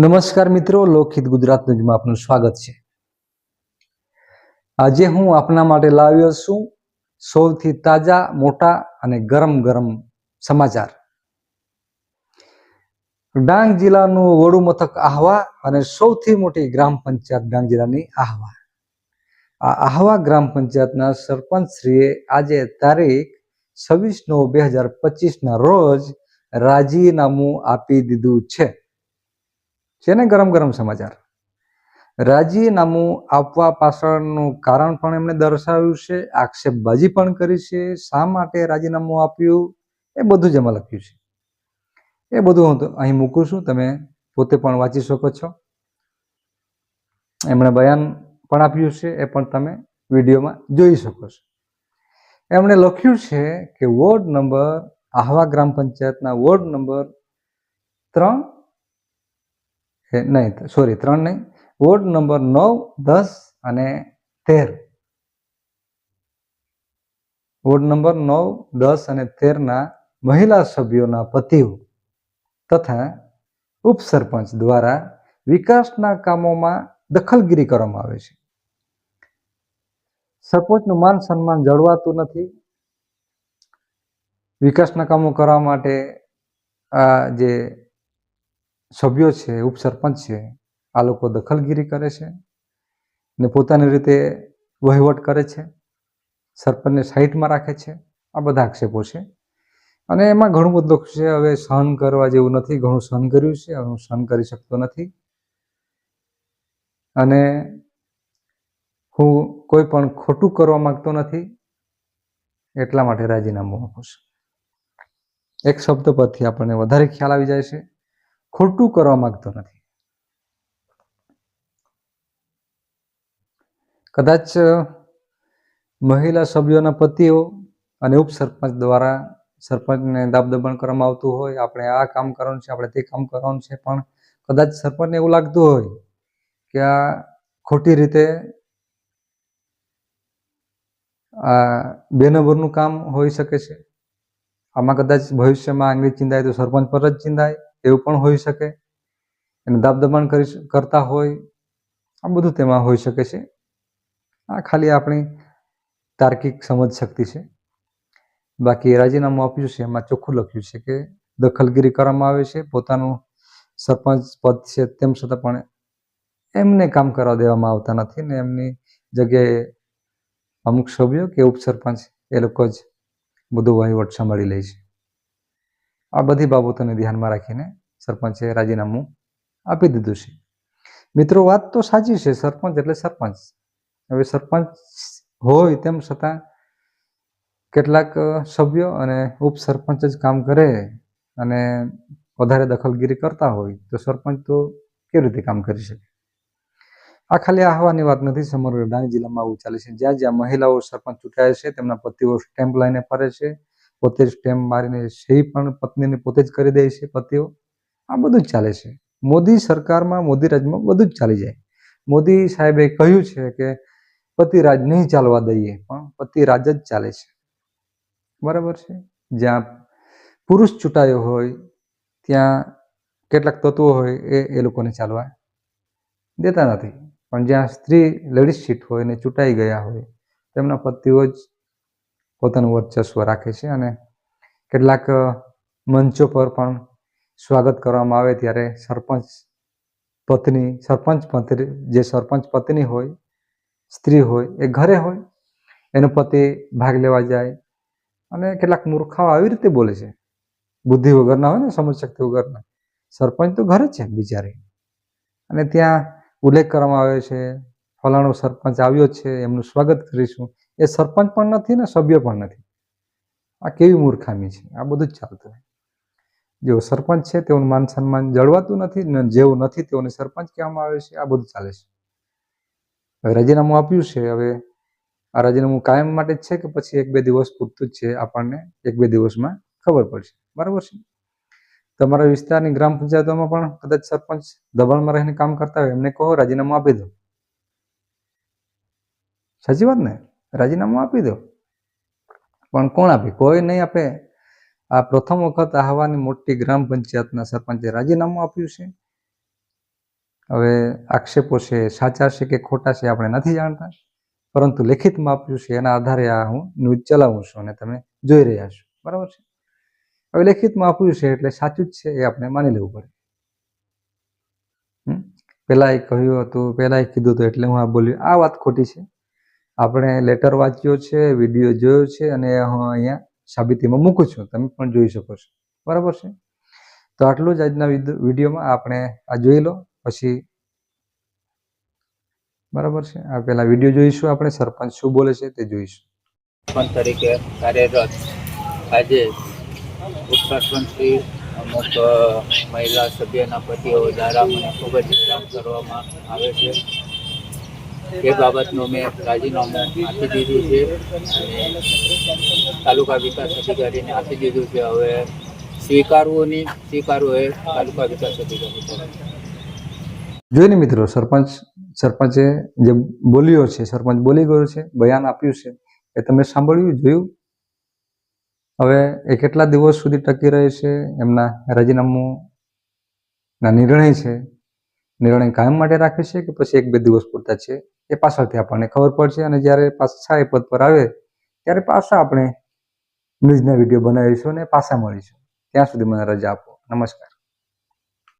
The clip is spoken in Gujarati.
નમસ્કાર મિત્રો, લોકહિત ગુજરાત ન્યૂઝમાં આપનું સ્વાગત છે. આજે હું આપના માટે લાવ્યો છું સૌથી તાજા, મોટા અને ગરમ ગરમ સમાચાર. ડાંગ જિલ્લાનું વડુ મથક આહવા અને સૌથી મોટી ગ્રામ પંચાયત ડાંગ જિલ્લાની આહવા. આ આહવા ગ્રામ પંચાયતના સરપંચ શ્રીએ આજે તારીખ છવ્વીસ નવ બે હજાર પચીસના રોજ રાજીનામું આપી દીધું છે. છે ને ગરમ ગરમ સમાચાર? રાજીનામું આપવા પાછળનું કારણ પણ એમણે દર્શાવ્યું છે, આક્ષેપબાજી પણ કરી છે, શા માટે રાજીનામું આપ્યું એ બધું જ એમાં લખ્યું છે. એ બધું હું અહીં મૂકું છું, તમે પોતે પણ વાંચી શકો છો. એમણે બયાન પણ આપ્યું છે, એ પણ તમે વિડીયોમાં જોઈ શકો છો. એમણે લખ્યું છે કે વોર્ડ નંબર આહવા ગ્રામ પંચાયતના વોર્ડ નંબર ત્રણ નહીં સોરી ત્રણ નહીં. વોર્ડ નંબર નવ, દસ અને તેર. વોર્ડ નંબર નવ, દસ અને તેરના મહિલા સભ્યોના પતિઓ તથા ઉપસરપંચ દ્વારા વિકાસના કામોમાં દખલગીરી કરવામાં આવે છે. સરપંચનું માન સન્માન જળવાતું નથી. વિકાસના કામો કરવા માટે આ જે સભ્યો છે, ઉપસરપંચ છે, આ લોકો દખલગીરી કરે છે ને પોતાની રીતે વહીવટ કરે છે, સરપંચને સાઈડમાં રાખે છે, આ બધા આક્ષેપો છે. અને એમાં ઘણું બધું દુઃખ છે, હવે સહન કરવા જેવું નથી, ઘણું સહન કર્યું છે, હવે હું સહન કરી શકતો નથી. અને હું કોઈ પણ ખોટું કરવા માંગતો નથી, એટલા માટે રાજીનામું આપું છું. એક શબ્દ પરથી આપણને વધારે ખ્યાલ આવી જાય છે. ખોટું કરવા માંગતો નથી. કદાચ મહિલા સભ્યોના પતિઓ અને ઉપસરપંચ દ્વારા સરપંચને દાબદબાણ કરવામાં આવતું હોય, આપણે આ કામ કરવાનું છે, આપણે તે કામ કરવાનું છે, પણ કદાચ સરપંચને એવું લાગતું હોય કે આ ખોટી રીતે આ બે નંબરનું કામ હોઈ શકે છે. આમાં કદાચ ભવિષ્યમાં આંગળી ચિંદાય તો સરપંચ પર જ ચિંદાય એવું પણ હોઈ શકે. એને દાબદબાણ કરી કરતા હોય. આ બધું તેમાં હોઈ શકે છે. આ ખાલી આપણી તાર્કિક સમજ શક્તિ છે. બાકી રાજીનામું આપ્યું છે, એમાં ચોખ્ખું લખ્યું છે કે દખલગીરી કરવામાં આવે છે, પોતાનું સરપંચ પદ છે તેમ છતાં પણ એમને કામ કરવા દેવામાં આવતા નથી ને એમની જગ્યાએ અમુક સભ્યો કે ઉપસરપંચ એ લોકો જ બધું વહીવટ સંભાળી લે છે. આ બધી બાબતોને ધ્યાનમાં રાખીને સરપંચે રાજીનામું આપી દીધું છે. મિત્રો, વાત તો સાચી છે, સરપંચ એટલે સરપંચ. હવે સરપંચ હોય તેમ છતાં કેટલાક સભ્યો અને ઉપસરપંચ જ કામ કરે અને વધારે દખલગીરી કરતા હોય તો સરપંચ તો કેવી રીતે કામ કરી શકે? આ ખાલી આહવાની વાત નથી, સમગ્ર ડાંગ જિલ્લામાં આવું ચાલે છે. જ્યાં જ્યાં મહિલાઓ સરપંચ ચૂંટાય છે, તેમના પતિઓ સ્ટેમ્પ લઈને ફરે છે પોતે જ સ્ટેમ્પ મારીને સહી પણ પત્નીને પોતે જ કરી દે છે, પતિઓ. આ બધું જ ચાલે છે. મોદી સરકારમાં, મોદી રાજમાં બધું જ ચાલી જાય. મોદી સાહેબે કહ્યું છે કે પતિરાજ નહીં ચાલવા દઈએ, પણ પતિરાજ જ ચાલે છે. બરાબર છે? જ્યાં પુરુષ ચૂંટાયો હોય, ત્યાં કેટલાક તત્વો હોય, એ એ લોકોને ચાલવા દેતા નથી. પણ જ્યાં સ્ત્રી લેડીઝ સીટ હોય ને ચૂંટાઈ ગયા હોય, તેમના પતિઓ જ પોતાનું વર્ચસ્વ રાખે છે અને કેટલાક મંચો પર પણ સ્વાગત કરવામાં આવે ત્યારે સરપંચ પત્ની સરપંચ પત્ની જે સરપંચ પત્ની હોય, સ્ત્રી હોય, એ ઘરે હોય, એનો પતિ ભાગ લેવા જાય અને કેટલાક મૂર્ખાઓ આવી રીતે બોલે છે. બુદ્ધિ વગરના હોય ને, સમજ શક્તિ વગરના. સરપંચ તો ઘરે છે બિચારી. અને ત્યાં ઉલ્લેખ કરવામાં આવે છે, ફલાણો સરપંચ આવ્યો છે, એમનું સ્વાગત કરીશું. એ સરપંચ પણ નથી ને સભ્ય પણ નથી. આ કેવી મૂર્ખામી છે? આ બધું જ ચાલતું હોય. જેઓ સરપંચ છે, તેઓનું માન સન્માન જળવાતું નથી ને જેવું નથી તેઓને સરપંચ કહેવામાં આવે છે. આ બધું ચાલે છે. હવે રાજીનામું આપ્યું છે. હવે આ રાજીનામું કાયમ માટે જ છે કે પછી એક બે દિવસ પૂરતું જ છે આપણને? એક બે દિવસમાં ખબર પડશે. બરાબર છે? તમારા વિસ્તારની ગ્રામ પંચાયતોમાં પણ કદાચ સરપંચ દબાણમાં રહીને કામ કરતા હોય, એમને કહો, રાજીનામું આપી દો. સાચી વાત ને? રાજીનામું આપી દો. પણ કોણ આપે? કોઈ નહીં આપે. આ પ્રથમ વખત આહવાની મોટી ગ્રામ પંચાયતના સરપંચે રાજીનામું આપ્યું છે. હવે આક્ષેપો છે, સાચા છે કે ખોટા છે આપણે નથી જાણતા. પરંતુ લેખિતમાં આપ્યું છે, એના આધારે આ હું ન્યૂઝ ચલાવું છું અને તમે જોઈ રહ્યા છો. બરાબર છે? હવે લેખિતમાં આપ્યું છે એટલે સાચું જ છે, એ આપણે માની લેવું પડે? પહેલા એ કહ્યું હતું, પહેલાં એ કીધું હતું એટલે હું આ બોલ્યું. આ વાત ખોટી છે. આપણે લેટર વાંચ્યો છે વીડિયો જોયો છે અને હું અહીંયા સાબિતીમાં મૂકું છું. તમે પણ જોઈ શકો છો. બરાબર છે? તો આટલું જ આજના વિડીયોમાં આપણે આ જોઈ લો, પછી બરાબર છે? આ પહેલા વીડિયો જોઈશું આપણે, સરપંચ શું બોલે છે તે જોઈશું. સરપંચ તરીકે કાર્યરત આજે ઉપસરપંચથી અમુક મહિલા સભ્યના પતિઓ દ્વારા મને ખૂબ જ કામ કરવામાં આવે છે. એ બાબતનું મેં રાજીનામું આપી દીધું છે. તાલુકા વિકાસ અધિકારીને આપી દીધું છે. હવે સ્વીકારવું નહીં, સ્વીકારવું એ તાલુકા વિકાસ અધિકારી. જોઈને મિત્રો, સરપંચ, સરપંચે જે બોલ્યો છે, સરપંચ બોલી ગયો છે, બયાન આપ્યું છે, એ તમે સાંભળ્યું, જોયું? હવે એ કેટલા દિવસ સુધી ટકી રહે છે, એમના રાજીનામું ના નિર્ણય છે? નિર્ણય કાયમ માટે રાખે છે કે પછી એક બે દિવસ પૂરતા છે? એ પાછળથી આપણને ખબર પડશે અને જ્યારે પાછા એ પદ પર આવે, ત્યારે પાછા આપણે ન્યૂઝના વીડિયો બનાવીશું અને પાછા મળીશું. ત્યાં સુધી મને રજા આપો. નમસ્કાર.